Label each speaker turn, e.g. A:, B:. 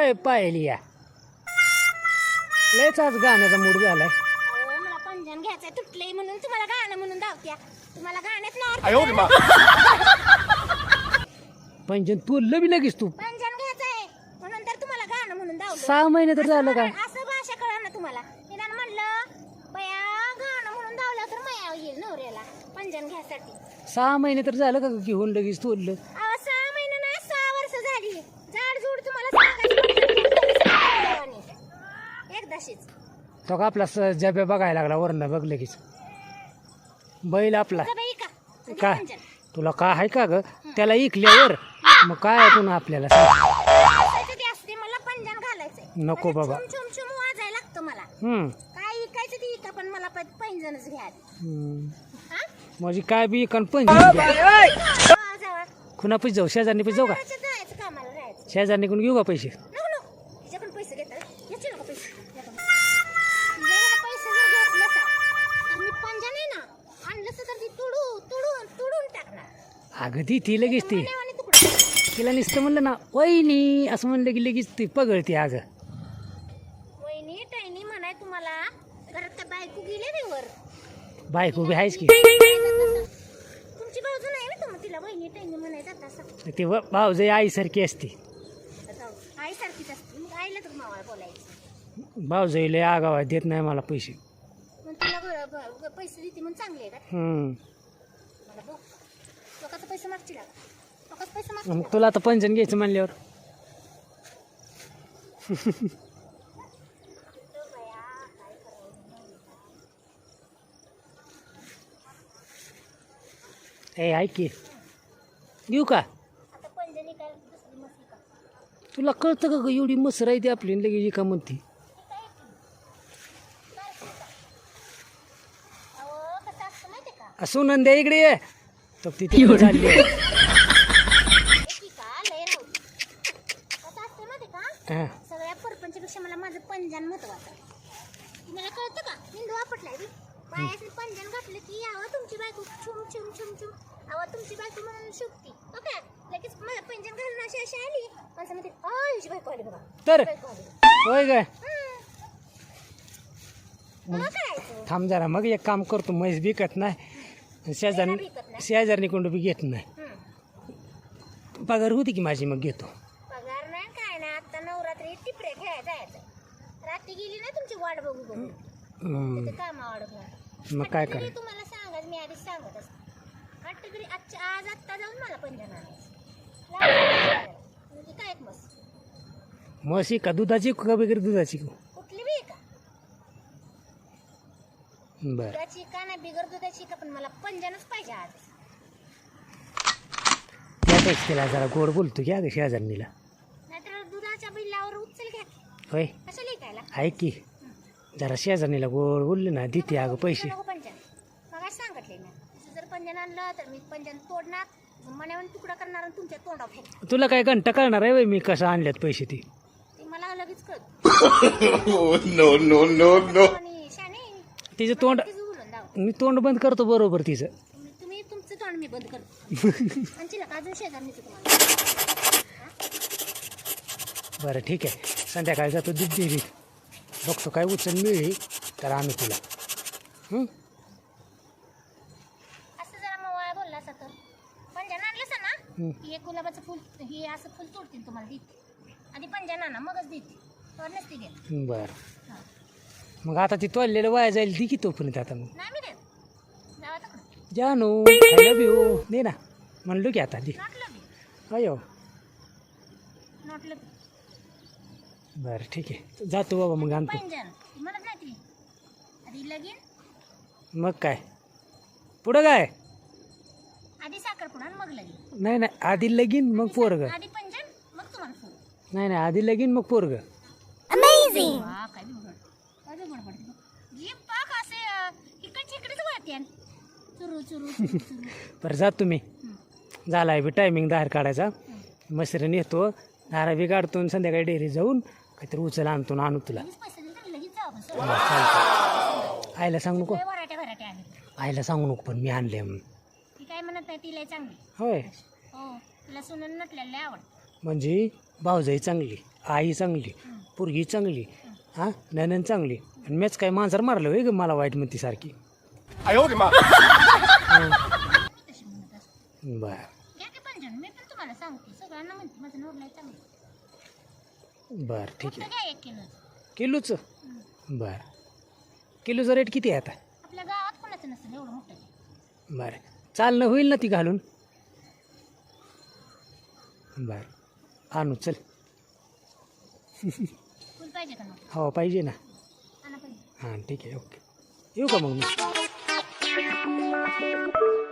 A: अय पाहिली या? लयच आज गाण्याचा मूड झालाय.
B: अहो मला पंजन घ्यायचंय तुटलंय म्हणून तुम्हाला गाणं म्हणून धावत्या तुम्हाला गाण्यात ना
A: पंचन तू बी लगेच तू.
B: पंजन घ्यायचंय म्हणून तर तुम्हाला गाणं म्हणून धावलं
A: सहा महिने तर झालं काय
B: असं भाषा कळा ना तुम्हाला. निदान म्हणलं बया गाणं म्हणून धावलं तर मया येईल नवऱ्याला पंजन घ्यायसाठी
A: सहा महिने तर झालं का घेऊन लगेच तोडलं?
B: अहो
A: तो का आपला स- जब्या बघायला लागला वरण बघ लगेच बैल आपला
B: का बाई का.
A: तुला काय आहे का ग त्याला इकल्यावर मग काय पुन्हा आपल्याला सांग.
B: ते असते मला पंजन घालायचंय
A: नको
B: म्हणजे
A: बाबा.
B: छुम छुम छुम वाजायला लागतं मला
A: हम्म
B: काय ऐकायचं ते ऐका पण मला प- पैंजणच घ्या आधी.
A: हम्म.
B: हा?
A: म्हणजे काय बी कण पण
B: जावा, जावा.
A: खुना पैसे जाऊ शेजारनी पैसे जाऊ का
B: जायचं, जायचं कामाला जायचं.
A: शेजारनीकडून घेऊ का पैसे अगं ती ती. लगेच ती. तिला नुसतं म्हणलं ना वहिनी असं म्हणलं की लगेच ती पगळती अगं
B: वहिनी टायनी म्हणाय तुम्हाला घरात बायको गेले रे वर.
A: बायको बी आहेच की.
B: तुमची बाजू नाही ना तुम्ही तिला? वहिनी टायनी म्हणायचं तसं
A: ती व- भाऊजाई आईसारखी असते.
B: आई सारखीच असते. मग आईला तर मावाला बोलायचं.
A: भाऊजाई लय आगावा देत नाही मला पैसे.
B: मग तुला पैसे देते म्हणून चांगले आहे का?
A: हम्म.
B: पैसे पैसे
A: मग तुला आता पंचन घ्यायचं म्हणल्यावर. ए ऐक की. घेऊ का? तुला कळतं का ग एवढी मसर आहे ती आपली लगेच का म्हणती?
B: अहो कसं असतं माहिती का?
A: असो नंद्या इकडे ये. तर ती तिकडे चालली. हा.
B: सगळ्या परपंचपेक्षा मला माझं पंजन महत्वाचं तुम्हाला कळतं का? हिंदू आपटलाय बी. बायाचं पंजन घातलं की यावं तुमची बायको छुम छुम छुम छुम. अहो तुमची बायको म्हणून शुकती ओके? लगेच मला पंजन घालून अशी अशी आली. म्हणते अ हिची बायको आली बघा.
A: तर होय काय? थांब जरा मग एक काम करतो म्हैस बिकत नाही. शेजारनी
B: विकत नाही.
A: शेजारनी कोण बी घेत नाही. पगार होती की माझी मग घेतो.
B: पगार नाही काय नाही. आता नवरात्री टिपरे खेळायला जायचं. रात्री गेली ना तुमची वाट बघू बघू
A: हम्म.
B: तिथे कामा अडकणार
A: मग काय
B: तरी
A: करायचं?
B: तुम्हाला सांगाच मी आधीच सांगत असते. हट्टगिरी आजच्या आज आत्ता जाऊन मला पंजन आणायचं म्हणजे काय मस्त.
A: म्हशी का दुधाची का वगैरे दुधाची?
B: कुठली
A: बरं.
B: दुधाची का नाही बिगर दुधाची का पण मला पंजनच पाहिजे आज.
A: त्यापेक्षा तिला जरा गोड बोलतो की अगं शेजारणीला.
B: नाहीतर दुधाच्या उचल घ्या
A: होय. ऐक की जरा शेजारणीला गोड बोलले ना देते अगं पैसे.
B: नको पंजन. मग सांगितले ना तसं जर पंजन आणलं तर मी पंजन तोडणार मण्यावर तुकडा करणार आणि तुमच्या तोंडावर फेकणार
A: तुला काय घंटा कळणार आहे होय मी कसं आणल्यात पैसे ते?
B: ते मला लगेच कळत.
C: No, no, no, no.
B: आणि शाने
A: तिचं तोंड
B: दाव
A: मी तोंड बंद करतो बरोबर तिचं.
B: तुम्ही तुमचं तोंड मी बंद करतो. आणि तिला का
A: बरं ठीक आहे. संध्याकाळी जातो दूध डेअरीत बघतो काय उचल मिळेल तर आम्ही तुला. हं?
B: असं जरा बोलला असं तर. पंजन आणलं ना
A: हं.
B: हे गुलाबाचं फुल हे असं फुल तोडतील तुम्हाला देते आधी पंजन आणा मगच देते तर नसते देत.
A: बरं. मग आता ती तोडलेलं वाया जाईल ती की तोपर्यंत आता मग? जानू आय लव्ह यू दे ना. म्हणलो की आता दे. अयो. बरं ठीक आहे. जातो बाबा मग आणतो.
B: ती. ती
A: मग काय? पुढं काय? नाही नाही आधी लगीन मग पोरग.
B: आधी पंजन मग तुम्हाला फोन.
A: नाही नाही आधी लगीन मग पोरग
B: वा काय बी बघड काय बी बडबड जीप पाक असे अं, इकडची इकडेच वाहते चुरू चुरू चुरू चुरू.
A: बरं जात तुम्ही. झाला आहे बी टायमिंग दार काढायचा. मसरण येतो. दारा बी काढतो आणि संध्याकाळी डेअरी जाऊन काहीतरी उचल आणतो आणि आणू तुला.
B: लगेच पैसे दिले तर लगेच जाऊ आपण सोड.
A: चालतं आईला सांगू नको.
B: आहेत
A: आईला सांगू नको पण मी आणले म्हणून.
B: ती काय म्हणत नाही ती लय चांगली.
A: होय.
B: हो तिला सुनून नटलेलं लय आवड
A: म्हणजे भाऊजाई चांगली आई चांगली पोरगी चांगली हां. ननन चांगली. आणि मॅच काय मांजर मारलं होय ग मला वाईट म्हणती सारखी. बरं.
B: घ्या की पंजन मी पण तुम्हाला सांगते. सगळ्यांना म्हणते माझं नवरा आहे चांगलं
A: बरं ठीक आहे. किलोचं. बरं. किलोचा रेट किती आहे आता?
B: आपल्या गावात कोणाचं नसेल एवढं मोठं ते.
A: बरं. चालणं होईल ना ती घालून? बरं. आणू चल.
B: फुल पाहिजे
A: ना. हां ठीक आहे ओके. येऊ का मग मी? Thank you.